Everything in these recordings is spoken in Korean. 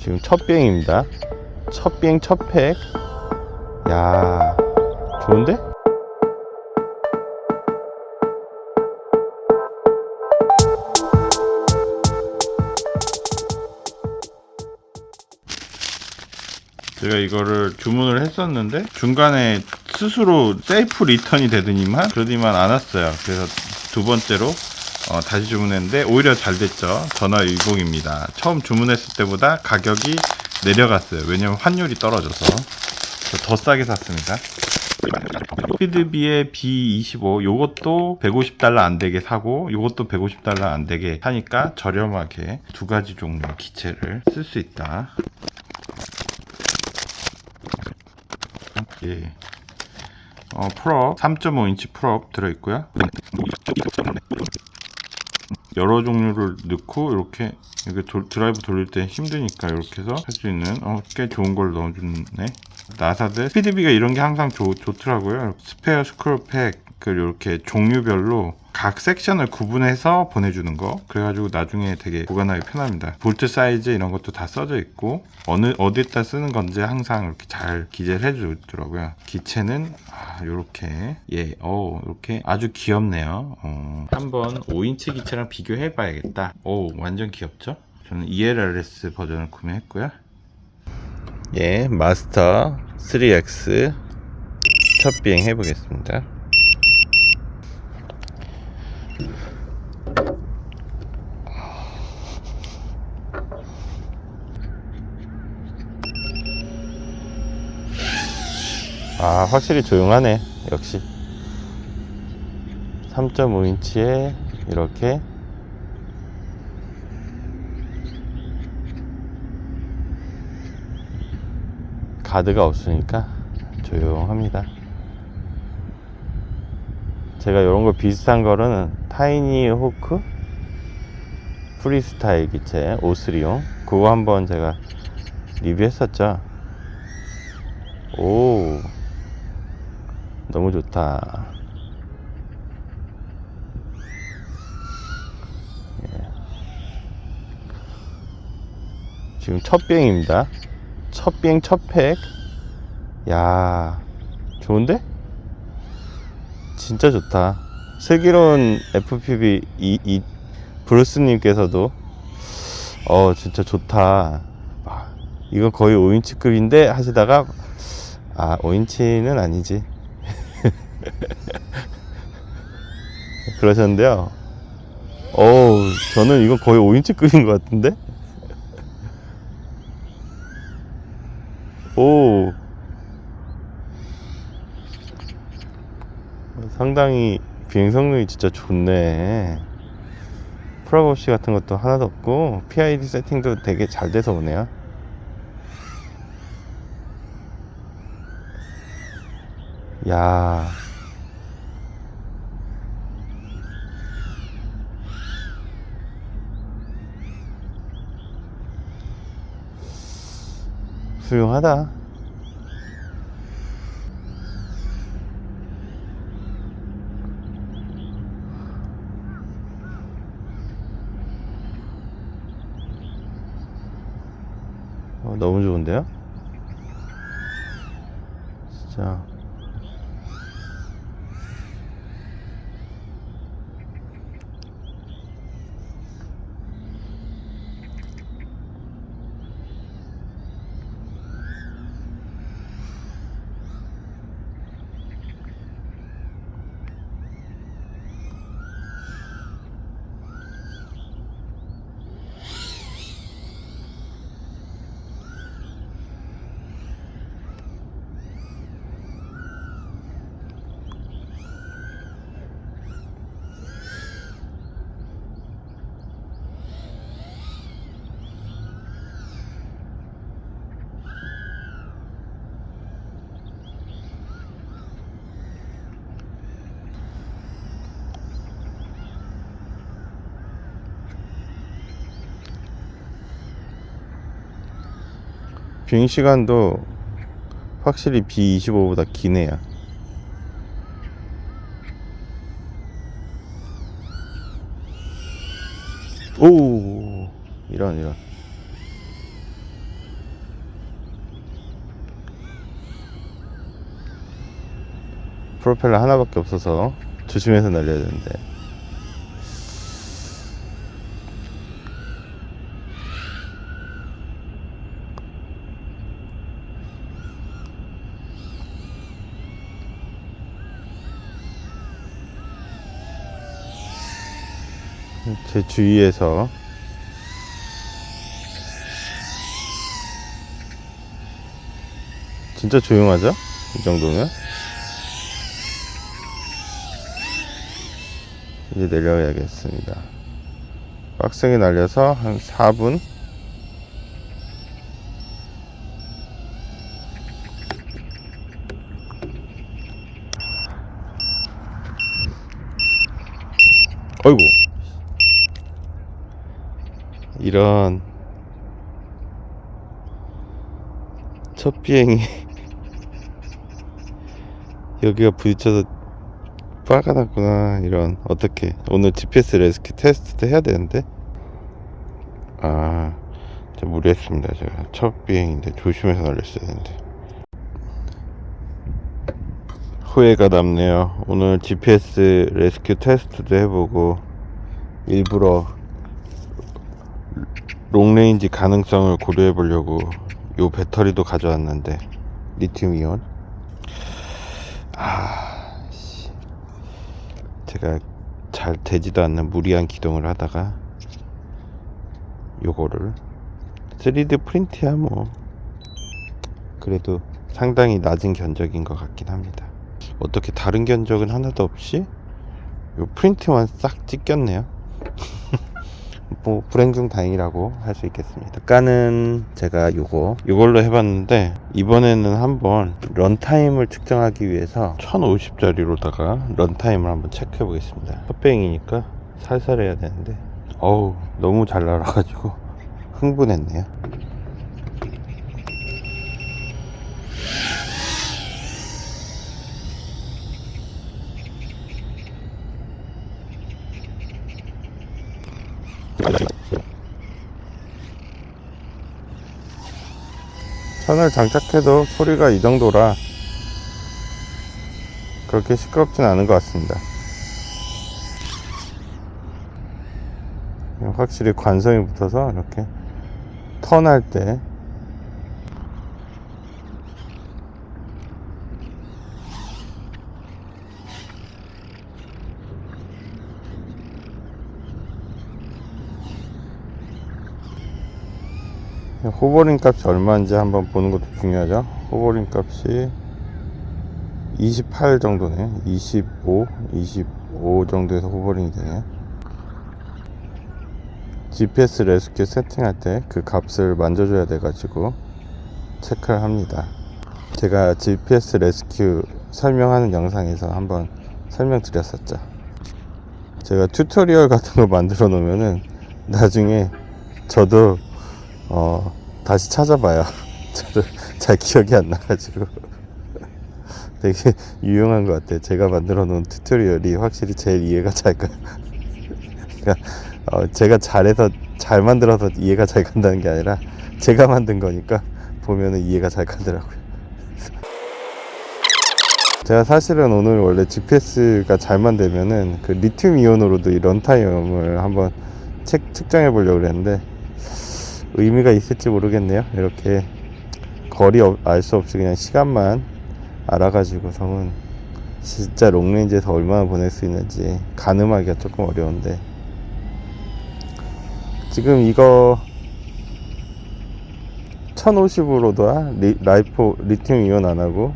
지금 첫 비행입니다. 첫 비행 첫 팩. 야, 좋은데? 제가 이거를 주문을 했었는데 중간에 스스로 셀프 리턴이 되더니만 그러더니만 안 왔어요. 그래서 두 번째로 어, 다시 주문했는데 오히려 잘 됐죠. 전화 위복입니다. 처음 주문했을 때보다 가격이 내려갔어요. 왜냐면 환율이 떨어져서 더 싸게 샀습니다. 스피드비의 B25 요것도 150달러 안 되게 사고 요것도 150달러 안 되게 사니까 저렴하게 두 가지 종류의 기체를 쓸 수 있다. 예. 어, 풀업 3.5인치 풀업 들어있고요. 여러 종류를 넣고 이렇게 이게 도- 드라이브 돌릴 때 힘드니까 이렇게 해서 할 수 있는 어, 꽤 좋은 걸 넣어줬네. 나사들 스피드비가 이런 게 항상 좋, 좋더라고요. 스페어 스크롤 팩 그 이렇게 종류별로 각 섹션을 구분해서 보내주는 거. 그래가지고 나중에 되게 보관하기 편합니다. 볼트 사이즈 이런 것도 다 써져 있고 어느 어디다 쓰는 건지 항상 이렇게 잘 기재를 해주더라고요. 기체는 아, 요렇게. 예, 어 이렇게. 아주 귀엽네요. 어, 한번 5인치 기체랑 비교해 봐야겠다. 오 완전 귀엽죠? 저는 ELRS 버전을 구매했고요. 예 마스터 3X 첫 비행 해보겠습니다 아 확실히 조용하네. 역시. 3.5인치에 이렇게. 가드가 없으니까 조용합니다. 제가 이런 거 비슷한 거는 타이니 호크 프리스타일 기체 오스리용. 그거 한번 제가 리뷰했었죠? 오 너무 좋다. 예. 지금 첫 비행입니다. 첫 비행 첫 팩. 야 좋은데? 진짜 좋다. 슬기로운 FPV 이, 이 브루스님께서도. 어 진짜 좋다. 아, 이거 거의 5인치급인데 하시다가 아 5인치는 아니지 그러셨는데요. 어우 저는 이거 거의 5인치 급인 것 같은데? 오. 상당히 비행 성능이 진짜 좋네. 프라이버시 같은 것도 하나도 없고 PID 세팅도 되게 잘 돼서 오네요. 야 훌륭하다 어, 너무 좋은데요? 진짜 비행 시간도 확실히 B25보다 기네요. 오 이런 이런 프로펠러 하나밖에 없어서 조심해서 날려야 되는데 제 주위에서 진짜 조용하죠? 이 정도면? 이제 내려야겠습니다. 빡세게 날려서 한 4분? 어이구 이런 첫 비행이 여기가 부딪혀서 빨가났구나 이런. 어떻게? 오늘 GPS 레스큐 테스트도 해야 되는데? 아 무리했습니다 제가. 첫 비행인데 조심해서 날렸어야 되는데. 후회가 남네요. 오늘 GPS 레스큐 테스트도 해보고 일부러 롱레인지 가능성을 고려해 보려고 요 배터리도 가져왔는데 리튬 이온. 아 씨. 제가 잘 되지도 않는 무리한 기동을 하다가 요거를 3D 프린트야 뭐. 그래도 상당히 낮은 견적인 것 같긴 합니다. 어떻게 다른 견적은 하나도 없이 요 프린트만 싹 찍혔네요 뭐 불행 중 다행이라고 할 수 있겠습니다. 아까는 제가 요거 요걸로 해봤는데 이번에는 한번 런타임을 측정하기 위해서 1050짜리로다가 런타임을 한번 체크해 보겠습니다. 헛뱅이니까 살살 해야 되는데 어우 너무 잘 날아가지고 흥분했네요. 천을 장착해도 소리가 이 정도라 그렇게 시끄럽진 않은 것 같습니다. 확실히 관성이 붙어서 이렇게 턴할 때 호버링 값이 얼마인지 한번 보는 것도 중요하죠. 호버링 값이 28 정도네. 25, 25 정도에서 호버링이 되네요. GPS 레스큐 세팅할 때 그 값을 만져줘야 돼 가지고 체크를 합니다. 제가 GPS 레스큐 설명하는 영상에서 한번 설명드렸었죠. 제가 튜토리얼 같은 거 만들어 놓으면은 나중에 저도 어, 다시 찾아봐요. 저도 잘 기억이 안 나가지고. 되게 유용한 것 같아요. 제가 만들어 놓은 튜토리얼이 확실히 제일 이해가 잘 가. 그러니까, 어, 제가 잘해서, 잘 만들어서 이해가 잘 간다는 게 아니라, 제가 만든 거니까, 보면은 이해가 잘 가더라고요. 제가 사실은 오늘 원래 GPS가 잘만 되면은, 그 리튬 이온으로도 이 런타임을 한번 책, 측정해 보려고 그랬는데, 의미가 있을지 모르겠네요. 이렇게 거리 알 수 없이 그냥 시간만 알아가지고서는 진짜 롱레인지에서 얼마나 보낼 수 있는지 가늠하기가 조금 어려운데 지금 이거 1050으로도 라이프 리튬 이온 안 하고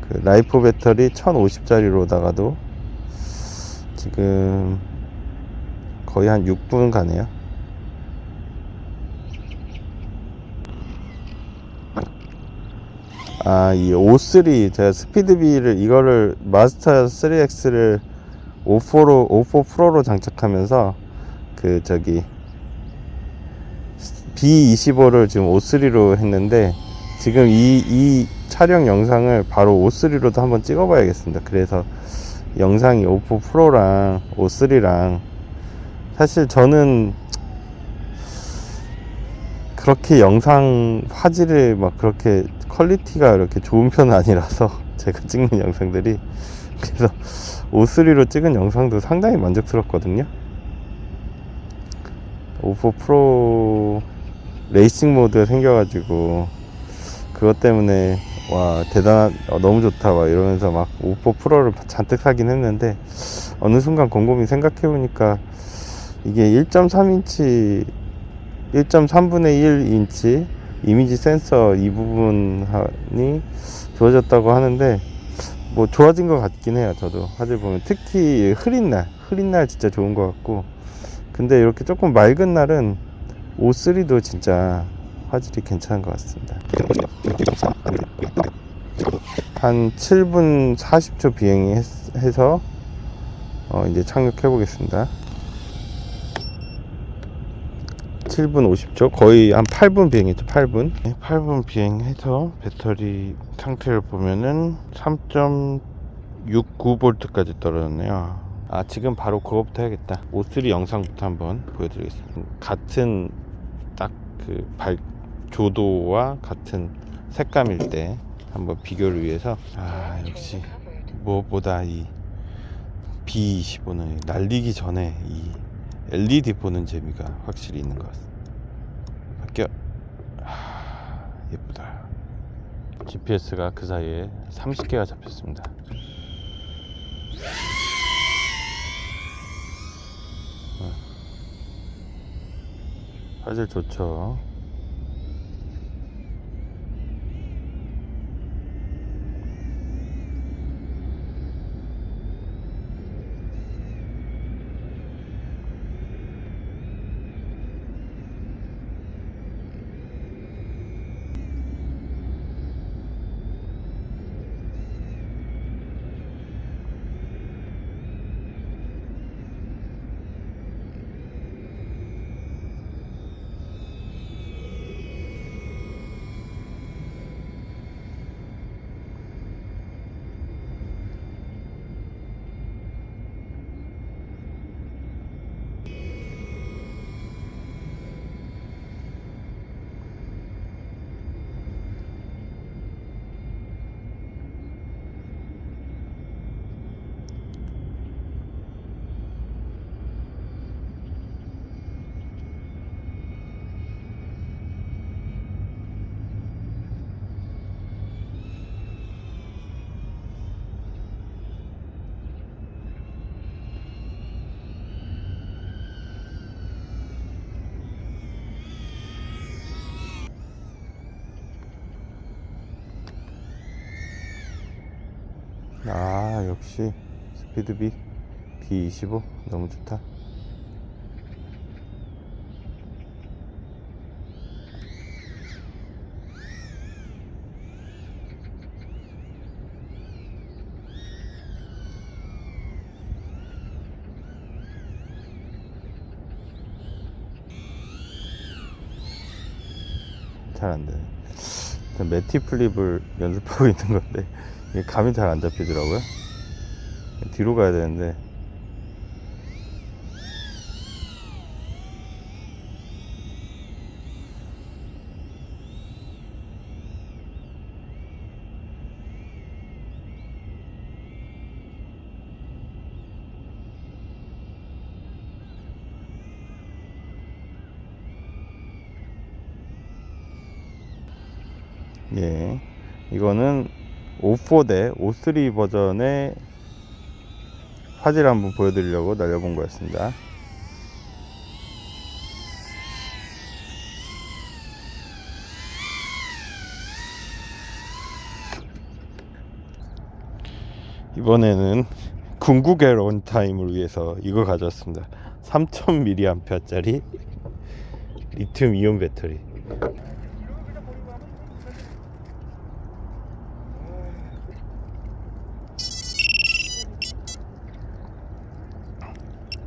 그 라이프 배터리 1050짜리로다가도 지금 거의 한 6분 가네요. 아, 이 O3 제가 스피드비를 이거를 마스터 3X를 54로 54 프로로 장착하면서 그 저기 B25를 지금 O3로 했는데 지금 이, 이 촬영 영상을 바로 O3로도 한번 찍어 봐야겠습니다. 그래서 영상이 O4 프로랑 O3랑 사실 저는 그렇게 영상 화질을 막 그렇게 퀄리티가 이렇게 좋은 편은 아니라서 제가 찍는 영상들이. 그래서 O3로 찍은 영상도 상당히 만족스럽거든요. O4 프로 레이싱 모드가 생겨가지고 그것 때문에 와 대단한 어, 너무 좋다 막 이러면서 막 O4 프로를 잔뜩 사긴 했는데 어느 순간 곰곰이 생각해 보니까 이게 1.3인치 1.3분의 1인치 이미지 센서 이 부분이 좋아졌다고 하는데 뭐 좋아진 것 같긴 해요 저도. 화질 보면 특히 흐린 날 흐린 날 진짜 좋은 것 같고. 근데 이렇게 조금 맑은 날은 O3도 진짜 화질이 괜찮은 것 같습니다. 한 7분 40초 비행 해서 어 이제 착륙해 보겠습니다 7분 50초 거의 한 8분 비행했죠 8분. 8분 비행해서 배터리 상태를 보면은 3.69V까지 떨어졌네요. 아 지금 바로 그거부터 해야겠다. O3 영상부터 한번 보여드리겠습니다. 같은 딱 그 발 조도와 같은 색감일 때 한번 비교를 위해서. 아 역시 무엇보다 이 B25는 날리기 전에 이 LED 보는 재미가 확실히 있는 것 같습니다. 바뀌어. 하, 예쁘다. GPS가 그 사이에 30개가 잡혔습니다. 어. 화질 좋죠. 역시 스피드비 B25 너무 좋다 잘 안돼 매티 플립을 연습하고 있는 건데 이게 감이 잘 안 잡히더라고요. 뒤로 가야 되는데. 예. 이거는 O4 대 O3 버전의 화질 한번 보여드리려고 날려본 거였습니다. 이번에는 궁극의 런타임을 위해서 이거 가져왔습니다. 3000mAh짜리 리튬 이온 배터리.